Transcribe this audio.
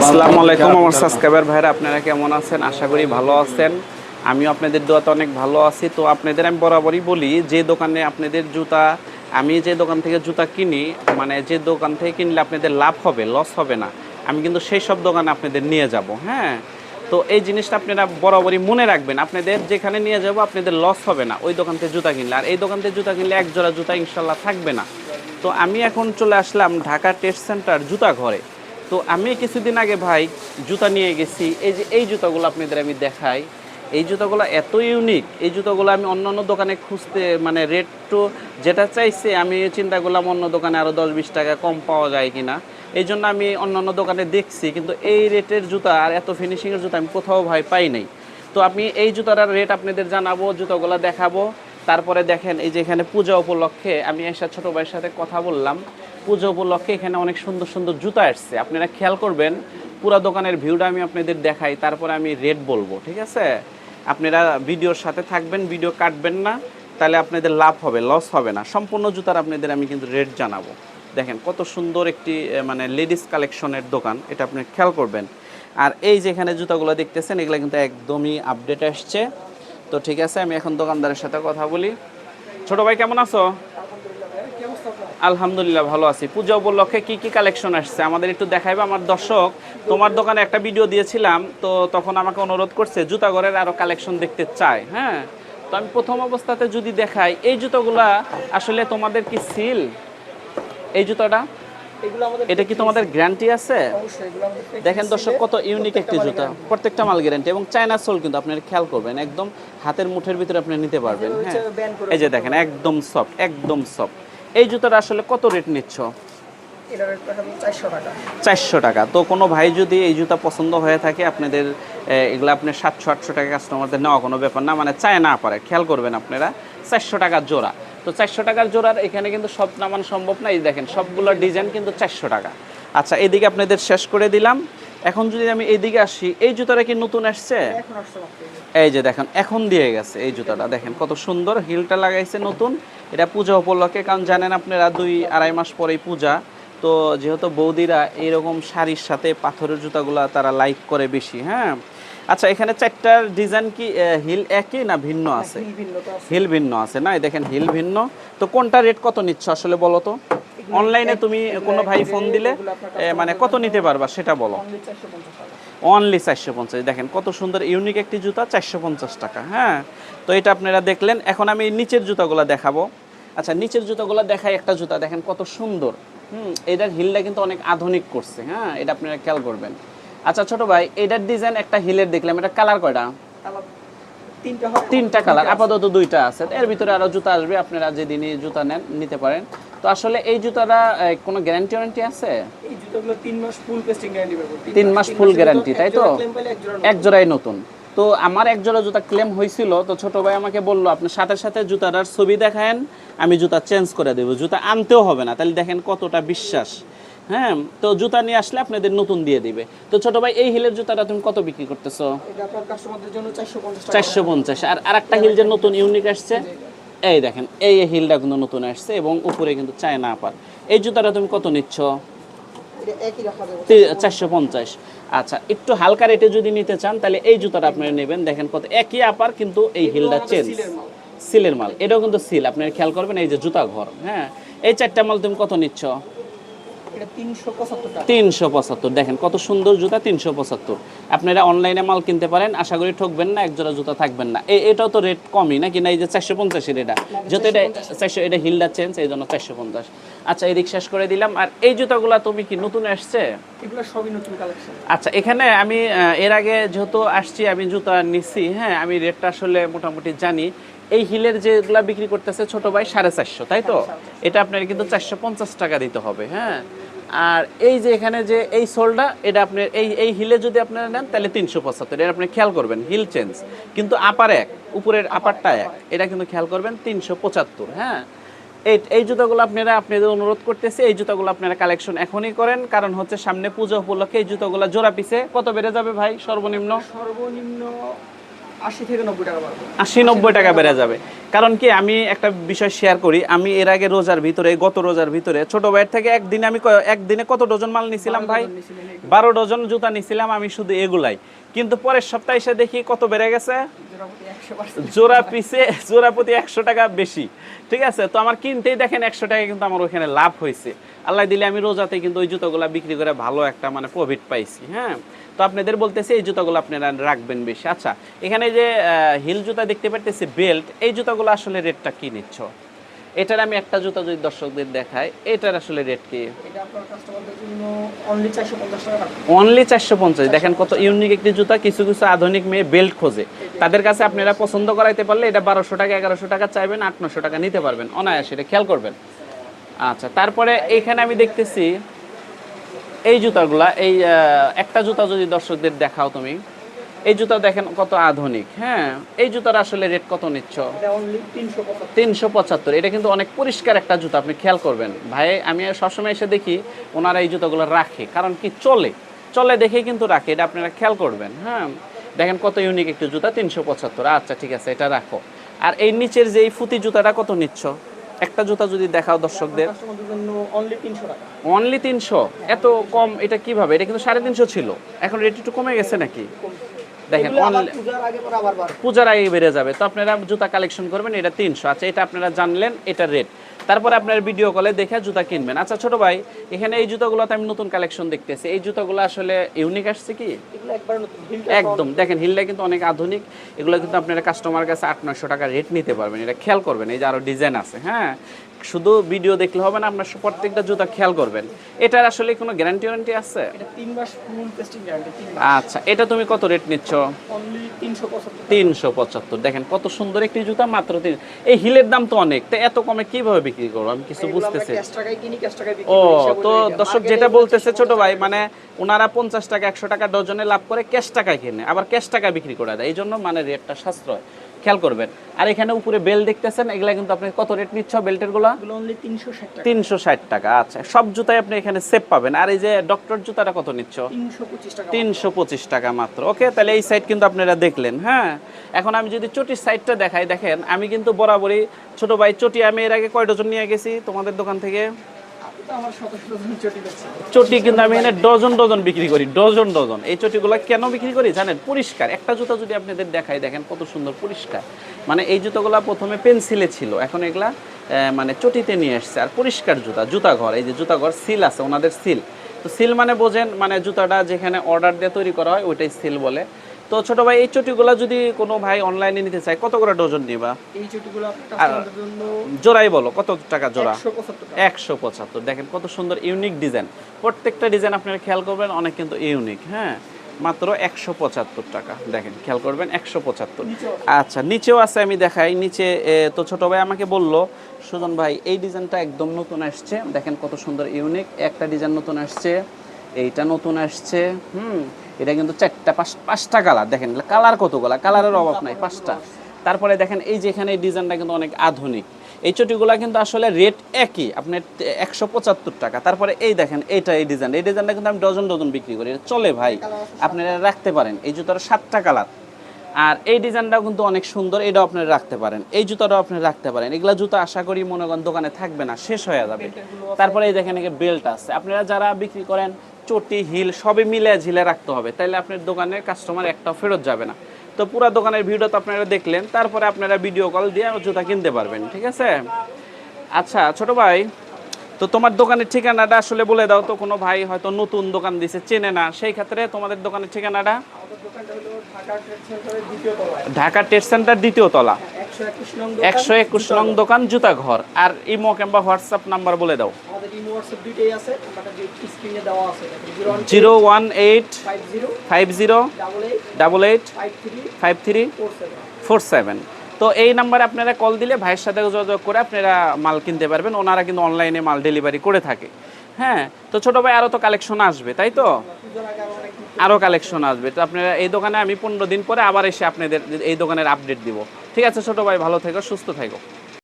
আসসালামু আলাইকুম আমার সাবস্ক্রাইবার ভাইরা আপনারা কেমন আছেন? আশা করি ভালো আছেন। আমিও আপনাদের দোয়াতে অনেক ভালো আছি। তো আপনাদের আমি বরাবরই বলি যে দোকানে আপনাদের জুতা আমি যে দোকান থেকে জুতা কিনি মানে যে দোকান থেকে কিনলে আপনাদের লাভ হবে লস হবে না। আমি কিন্তু সেই সব দোকানে আপনাদের নিয়ে যাব হ্যাঁ? তো এই জিনিসটা আপনারা বরাবরই মনে রাখবেন। আপনাদের যেখানে নিয়ে যাব আপনাদের লস হবে না। ওই দোকান থেকে জুতা কিনলে। আর এই দোকান থেকে জুতা কিনলে এক জোড়া জুতা ইনশাল্লাহ থাকবে না। তো আমি এখন চলে আসলাম ঢাকা টেস্ট সেন্টার জুতা ঘরে। তো আমি কিছুদিন আগে ভাই জুতা নিয়ে গেছি। এই যে এই জুতাগুলো আপনাদের আমি দেখাই। এই জুতাগুলো এত ইউনিক এই জুতাগুলো আমি অন্য অন্য দোকানে খুঁজতে মানে রেট তো যেটা চাইছে, আমি চিন্তা করলাম অন্য দোকানে আরও দশ বিশ টাকা কম পাওয়া যায় কি না এই জন্য আমি অন্য অন্য দোকানে দেখছি, কিন্তু এই রেটের জুতা আর এত ফিনিশিংয়ের জুতা আমি কোথাও ভাই পাই নাই। তো আমি এই জুতাটার রেট আপনাদের জানাব, জুতাগুলো দেখাবো। তারপরে দেখেন, এই যে এখানে পূজা উপলক্ষে আমি এসা ছোট ভাইয়ের সাথে কথা বললাম। পুজো উপলক্ষে এখানে অনেক সুন্দর সুন্দর জুতা আসছে। আপনারা খেয়াল করবেন, পুরা দোকানের ভিউটা আমি আপনাদের দেখাই, তারপরে আমি রেট বলব, ঠিক আছে? আপনারা ভিডিওর সাথে থাকবেন, ভিডিও কাটবেন না, তাহলে আপনাদের লাভ হবে, লস হবে না। সম্পূর্ণ জুতার আপনাদের আমি কিন্তু রেট জানাব। দেখেন, কত সুন্দর একটি মানে লেডিস কালেকশনের দোকান, এটা আপনি খেয়াল করবেন। আর এই যেখানে জুতাগুলো দেখতেছেন, এগুলো কিন্তু একদমই আপডেট আসছে। তো ঠিক আছে, আমি এখন দোকানদারের সাথে কথা বলি। ছোট ভাই, কেমন আছো? আলহামদুলিল্লাহ, ভালো আছি। পূজা উপলক্ষে কি কি কালেকশন আসছে? আমাদের একটু দেখাইবে আমার দর্শক। তোমার দোকানে একটা ভিডিও দিয়েছিলাম, তো তখন আমাকে অনুরোধ করছে জুতা ঘরের আরও কালেকশন দেখতে চায় হ্যাঁ? তো আমি প্রথম অবস্থাতে যদি দেখাই, এই জুতোগুলা আসলে তোমাদের কি সিল এই জুতোটা? এটা কি তোমাদের গ্যারান্টি আছে? দেখেন দর্শক কত ইউনিক একটি জুতা। প্রত্যেকটা মাল গ্যারান্টি এবং চায়না সোল কিন্তু আপনারা খেয়াল করবেন একদম হাতের মুঠের ভিতরে আপনি নিতে পারবেন হ্যাঁ। এই যে দেখেন একদম সফট একদম সফট এই জুতাটা আসলে কত রেট নিচ্ছ? চারশো টাকা। তো কোনো ভাই যদি এই জুতা পছন্দ হয়ে থাকে আপনাদের এগুলো আপনার সাতশো আটশো টাকা কাস্টমারদের নেওয়া কোনো ব্যাপার না। মানে চায় না পারে খেয়াল করবেন আপনারা। চারশো টাকা জোড়া। তো চারশো টাকার জোড়ার এখানে কিন্তু সব নামানো সম্ভব না। এই দেখেন সবগুলোর ডিজাইন কিন্তু চারশো টাকা। আচ্ছা এদিকে আপনাদের শেষ করে দিলাম। এখন যদি আমি এইদিকে আসি এই জুতাটা কি নতুন আসছে? এই যে। দেখেন এখন দিয়ে গেছে এই জুতাটা। দেখেন কত সুন্দর হিলটা লাগাইছে নতুন। এটা পূজা উপলক্ষে কারণ জানেন আপনারা দুই আড়াই মাস পরেই পূজা। তো যেহেতু বৌদিরা এইরকম শাড়ির সাথে পাথরের জুতাগুলা তারা লাইক করে বেশি হ্যাঁ? আচ্ছা এখানে চারটার ডিজাইন কি হিল একই না ভিন্ন আছে? হিল ভিন্ন আছে। হিল ভিন্ন আছে না? দেখেন হিল ভিন্ন। তো কোনটা রেট কত নিচ্ছ আসলে বলো তো? অনলাইনে তুমি কোনো ভাই ফোন দিলে মানে কত নিতে পারবা সেটা বলো। অনলি চারশো পঞ্চাশ অনলি চারশো পঞ্চাশ। দেখেন কত সুন্দর ইউনিক একটি জুতা চারশো পঞ্চাশ টাকা হ্যাঁ? তো এটা আপনারা দেখলেন। এখন আমি নিচের জুতাগুলো দেখাবো। আচ্ছা নিচের জুতাগুলো দেখাই একটা জুতা। দেখেন কত সুন্দর। হুম এটার হিলটা কিন্তু অনেক আধুনিক করছে হ্যাঁ? এটা আপনারা খেয়াল করবেন। আচ্ছা ছোট ভাই এটার ডিজাইন একটা হিলের দেখলাম এটা কালার কয়টা? তিনটা কালার আপাতত দুইটা আছে। এর ভিতরে আরও জুতা আসবে আপনারা যেদিনই জুতা নেন নিতে পারেন। তো আসলে এই জুতাটা কোনো গ্যারান্টি ওয়ারেন্টি আছে? এই জুতোগুলো তিন মাস ফুল পেস্টিং গ্যারান্টি পাবো। তিন মাস full guarantee, তাই তো? এক জোড়াই নতুন। তো আমার এক জোড়া জুতা ক্লেম হয়েছিল তো ছোট ভাই আমাকে বলল আপনি সাথে সাথে জুতাটার ছবি দেখায়েন আমি জুতা চেঞ্জ করে দেবো। জুতা আনতেও হবে না তাহলে দেখেন কতটা বিশ্বাস। হ্যাঁ তো জুতা নিয়ে আসলে আপনাদের নতুন দিয়ে দিবে। তো ছোট ভাই এই হিলের জুতাটা তুমি কত বিক্রি করতেছো? চারশো পঞ্চাশ আর আরেকটা হিল যে নতুন ইউনিক আসছে এই দেখেন এই হিলটা কিন্তু নতুন আসছে এবং উপরে কিন্তু চায় না আপার। এই জুতাটা তুমি কত নিচ্ছ? চারশো পঞ্চাশ। আচ্ছা একটু হালকা রেটে যদি নিতে চান তাহলে এই জুতাটা আপনারা নেবেন। দেখেন কত একই আপার কিন্তু এই হিলটা চেঞ্জ সিলের মাল। এটাও কিন্তু সিল আপনারা খেয়াল করবেন এই যে জুতা ঘর হ্যাঁ। এই চারটা মাল তুমি কত নিচ্ছ? তিনশো পঁচাত্তর দেখেন কত সুন্দর জুতা তিনশো পঁচাত্তর। আপনারা অনলাইনে মাল কিনতে পারেন আশা করি ঠকবেন না জুতা থাকবেন না। এটাও তো রেট কমই নাকি না এই যে চারশো পঞ্চাশের এটা? যেহেতু এটা চারশো এটা চেঞ্জ এই জন্য চারশো পঞ্চাশ। আচ্ছা এদিক শেষ করে দিলাম। আর এই জুতাগুলা তুমি কি নতুন আসছে? এগুলো সবই নতুন কালেকশন আচ্ছা এখানে আমি এর আগে যেহেতু আসছি আমি জুতা নিচ্ছি হ্যাঁ আমি রেটটা আসলে মোটামুটি জানি। এই হিলের যেগুলা বিক্রি করতেছে ছোট ভাই সাড়ে চারশো তাই তো? এটা আপনার কিন্তু চারশো পঞ্চাশ টাকা দিতে হবে হ্যাঁ? আর এই যে এখানে যে এই সোলটা এটা আপনার এই এই হিলে যদি আপনারা নেন তাহলে তিনশো পঁচাত্তর। এটা আপনি খেয়াল করবেন হিল চেঞ্জ। কিন্তু আপার এক উপরের আপারটা এক এটা কিন্তু খেয়াল করবেন তিনশো পঁচাত্তর হ্যাঁ? এই এই জুতাগুলো আপনারা আপনাদের অনুরোধ করতেছি এই জুতাগুলো আপনারা কালেকশন এখনই করেন কারণ হচ্ছে সামনে পূজা উপলক্ষে এই জুতাগুলো জোড়া পিছে কত বেড়ে যাবে ভাই সর্বনিম্ন? সর্বনিম্ন আশি থেকে নব্বই টাকা আশি নব্বই টাকা বেড়ে যাবে। কারণ কি আমি একটা বিষয় শেয়ার করি আমি এর আগে রোজার ভিতরে গত রোজার ভিতরে ছোট ভাইয়ের থেকে একদিনে আমি একদিনে কত ডজন মাল নিছিলাম ভাই। বারো ডজন জুতা নিছিলাম আমি শুধু এগুলাই। কিন্তু পরের সপ্তাহে এসে দেখি কত বেড়ে গেছে? জোড়াপতি 100% জোড়া পিসে জোড়া প্রতি একশো টাকা বেশি। ঠিক আছে? তো আমার কিনতেই দেখেন একশো টাকা কিন্তু আমার ওখানে লাভ হয়েছে। আল্লাহ দিলে আমি রোজাতে কিন্তু ওই জুতোগুলো বিক্রি করে ভালো একটা মানে প্রফিট পাইছি হ্যাঁ? তো আপনাদের বলতেছি এই জুতোগুলো আপনারা রাখবেন বেশি। আচ্ছা এখানে যে হিল জুতা দেখতে পারতেছি বেল্ট এই জুতাগুলো আসলে রেটটা কি নিচ্ছ? এটার আমি একটা জুতা যদি দর্শকদের দেখাই এটার আসলে রেট কি? এটা আপনার কাস্টমারদের জন্য অনলি 450 টাকা রাখবেন অনলি চারশো পঞ্চাশ। দেখেন কত ইউনিক একটি জুতা কিছু কিছু আধুনিক মেয়ে বেল্ট খোঁজে। তাদের কাছে আপনারা পছন্দ করাইতে পারলে এটা বারোশো টাকা এগারোশো টাকা চাইবেন আট নশো টাকা নিতে পারবেন। অনায়াসে এটা খেয়াল করবেন। আচ্ছা তারপরে এখানে আমি দেখতেছি এই জুতাগুলা এই একটা জুতা যদি দর্শকদের দেখাও তুমি। এই জুতা দেখেন কত আধুনিক হ্যাঁ? এই জুতার আসলে রেট কত নিচ্ছ? অনলি 375 তিনশো পঁচাত্তর। এটা কিন্তু অনেক পরিষ্কার একটা জুতা আপনি খেয়াল করবেন। ভাই আমি সবসময় এসে দেখি ওনারা এই জুতাগুলো রাখে কারণ কি চলে চলে দেখেই কিন্তু রাখে এটা আপনারা খেয়াল করবেন হ্যাঁ? দেখেন কত ইউনিক একটু জুতা তিনশো পঁচাত্তর। আচ্ছা ঠিক আছে এটা রাখো। আর এই নিচের যে এই ফুতি জুতাটা কত নিচ্ছ? একটা জুতা যদি দেখাও দর্শকদের। অনলি 300 অনলি তিনশো এত কম এটা কীভাবে? এটা কিন্তু সাড়ে তিনশো ছিল। এখন রেট একটু কমে গেছে নাকি? দেখেন পূজার আগে বেড়ে যাবে। তো আপনারা জুতা কালেকশন করবেন এটা তিনশো। আচ্ছা এটা আপনারা জানলেন এটা রেট। তারপরে আপনার ভিডিও কলে দেখে জুতা কিনবেন। আচ্ছা ছোট ভাই এখানে এই জুতাগুলোতে আমি নতুন কালেকশন দেখতেছি। এই জুতাগুলো আসলে ইউনিক আসছে কি? একদম। দেখেন হিলটা কিন্তু অনেক আধুনিক। এগুলো কিন্তু আপনারা কাস্টমার কাছে আট নশো টাকা রেট নিতে পারবেন। এটা খেয়াল করবেন এই যে আরও ডিজাইন আছে হ্যাঁ? শুধু ভিডিও দেখলে হবে না আপনার প্রত্যেকটা জুতা খেয়াল করবেন। এটার আসলে কোনো গ্যারান্টি ওয়ারেন্টি আছে? এটা 3 মাস ফুল টেস্টিং গ্যারান্টি আচ্ছা এটা তুমি কত রেট নিচ্ছ? অনলি 375 তিনশো পঁচাত্তর দেখেন কত সুন্দর একটি জুতা মাত্র তিন এই হিলের দাম তো অনেক তো এত কমে কীভাবে বিক্রি করব? আমি কিছু বুঝতেছি। ক্যাশ টাকায় কিনি ক্যাশ টাকায় বিক্রি ও তো দর্শক যেটা বলতেছে ছোট ভাই মানে ওনারা পঞ্চাশ টাকা একশো টাকা ডজনে লাভ করে ক্যাশ টাকায় কিনে আবার ক্যাশ টাকা বিক্রি করে দেয় এই জন্য মানে রেটটা সাশ্রয়। খেয়াল করবেন। আর এখানে উপরে বেল দেখতেছেন এগুলা কিন্তু আপনি কত রেট নিচ্ছ বেল্টেরগুলা এগুলো অনলি 360 টাকা। তিনশো ষাট টাকা আচ্ছা। সব জুতাই আপনি এখানে সেভ পাবেন। আর এই যে ডক্টর জুতাটা কত নিচ্ছ? 325 তিনশো পঁচিশ টাকা মাত্র। ওকে তাহলে এই সাইড কিন্তু আপনারা দেখলেন হ্যাঁ? এখন আমি যদি চটির সাইডটা দেখাই দেখেন আমি কিন্তু বরাবরই ছোট ভাই চটি আমি এর আগে কয় ডজন নিয়ে গেছি তোমাদের দোকান থেকে? চটি কিন্তু আমি এনে ডজন ডজন বিক্রি করি, ডজন ডজন। এই চটিগুলো কেন বিক্রি করি জানেন? পরিষ্কার। একটা জুতা যদি আপনাদের দেখাই, দেখেন কত সুন্দর পরিষ্কার। মানে এই জুতোগুলো প্রথমে পেন্সিলে ছিল, এখন এগুলা মানে চটিতে নিয়ে আসছে। আর পরিষ্কার জুতা জুতা ঘর, এই যে জুতা ঘর, সিল আছে, ওনাদের সিল। তো সিল মানে বোঝেন মানে জুতাটা যেখানে অর্ডার দিয়ে তৈরি করা হয়, ওইটাই সিল বলে। তো ছোট ভাই এই চটিগুলো যদি কোনো ভাই অনলাইনে নিতে চায় কত করে ডজন নিবা এই চটিগুলো জোড়াই বলো কত টাকা জোড়া? 175 টাকা। একশো পঁচাত্তর। দেখেন কত সুন্দর ইউনিক ডিজাইন প্রত্যেকটা ডিজাইন আপনারা খেয়াল করবেন অনেক কিন্তু ইউনিক হ্যাঁ? মাত্র একশো পঁচাত্তর টাকা। দেখেন খেয়াল করবেন একশো পঁচাত্তর। আচ্ছা নিচেও আছে আমি দেখাই। নিচে তো ছোট ভাই আমাকে বলল সুজন ভাই এই ডিজাইনটা একদম নতুন আসছে। দেখেন কত সুন্দর ইউনিক একটা ডিজাইন নতুন আসছে। এইটা নতুন আসছে হুম এটা কিন্তু চারটা পাঁচ পাঁচটা কালার দেখেন কালার কতগুলা? কালারের অভাব নাই পাঁচটা। তারপরে দেখেন এই যেখানে এই ডিজাইনটা কিন্তু অনেক আধুনিক। এই চটিগুলা কিন্তু আসলে রেট একই আপনার একশো পঁচাত্তর টাকা। তারপরে এই দেখেন এইটা এই ডিজাইন এই ডিজাইনটা কিন্তু আমি ডজন ডজন বিক্রি করি। এটা চলে ভাই আপনারা রাখতে পারেন। এই জুতার সাতটা কালার আর এই ডিজাইনটাও কিন্তু অনেক সুন্দর এটাও আপনারা রাখতে পারেন। এই জুতাটাও আপনি রাখতে পারেন। এগুলা জুতা আশা করি মনে করেন দোকানে থাকবে না শেষ হয়ে যাবে। তারপরে এই দেখেন এখানে বেল্ট আছে। আপনারা যারা বিক্রি করেন চটি, হিল, সবই মিলে ঝিলে রাখতে হবে। তাইলে আপনার দোকানের কাস্টমার একটাও ফেরত যাবে না। তো পুরো দোকানের ভিডিও তো আপনারা দেখলেন, তারপরে আপনারা ভিডিও কল দিয়ে জুতা কিনতে পারবেন, ঠিক আছে? আচ্ছা ছোট ভাই, তো তোমার দোকানের ঠিকানাটা আসলে বলে দাও তো, কোনো ভাই হয়তো নতুন দোকান দিছে, চেনে না। সেই ক্ষেত্রে তোমাদের দোকানের ঠিকানাটা? ঢাকা টেস্ট সেন্টার দ্বিতীয় তলা। 121 নং দোকান। একশো একুশ নং দোকান জুতা ঘর আর ইমো কিংবা হোয়াটসঅ্যাপ নাম্বার বলে দাও। হোয়াটসঅ্যাপ দুইটাই আছে আমাদের যে স্ক্রিনে দেওয়া আছে zero one eight five zero double eight five three four seven তো এই নাম্বারে আপনারা কল দিলে ভাইয়ের সাথে যোগাযোগ করে আপনারা মাল কিনতে পারবেন ওনারা কিন্তু অনলাইনে মাল ডেলিভারি করে থাকে। হ্যাঁ তো ছোট ভাই আরও তো কালেকশন আসবে তাই তো? আরও আরও কালেকশন আসবে। তো আপনারা এই দোকানে আমি পনেরো দিন পরে আবার এসে আপনাদের এই দোকানের আপডেট দিব। ঠিক আছে ছোট ভাই ভালো থেকো সুস্থ থেকো।